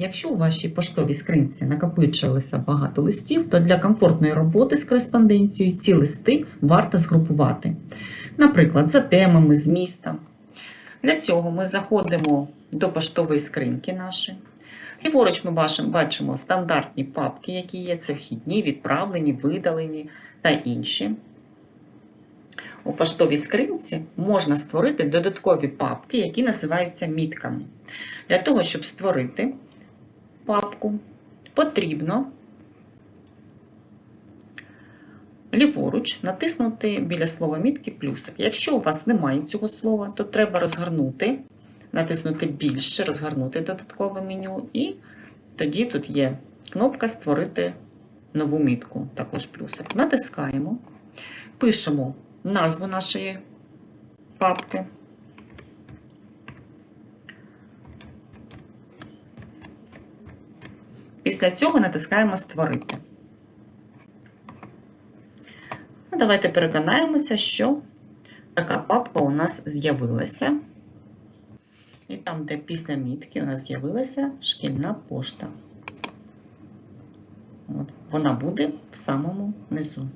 Якщо у вашій поштовій скринці накопичилося багато листів, то для комфортної роботи з кореспонденцією ці листи варто згрупувати. Наприклад, за темами, змістом. Для цього ми заходимо до поштової скриньки нашої. Ліворуч ми бачимо, бачимо стандартні папки, які є, це вхідні, відправлені, видалені та інші. У поштовій скринці можна створити додаткові папки, які називаються мітками. Для того, щоб створити папку, потрібно ліворуч натиснути біля слова мітки плюсик. Якщо у вас немає цього слова, то треба розгорнути, натиснути більше, розгорнути додаткове меню, і тоді тут є кнопка Створити нову мітку, також плюсик. Натискаємо, пишемо назву нашої папки. Після цього натискаємо Створити. Ну, давайте переконаємося, що така папка у нас з'явилася. І там, де після мітки у нас з'явилася шкільна пошта. От, вона буде в самому низу.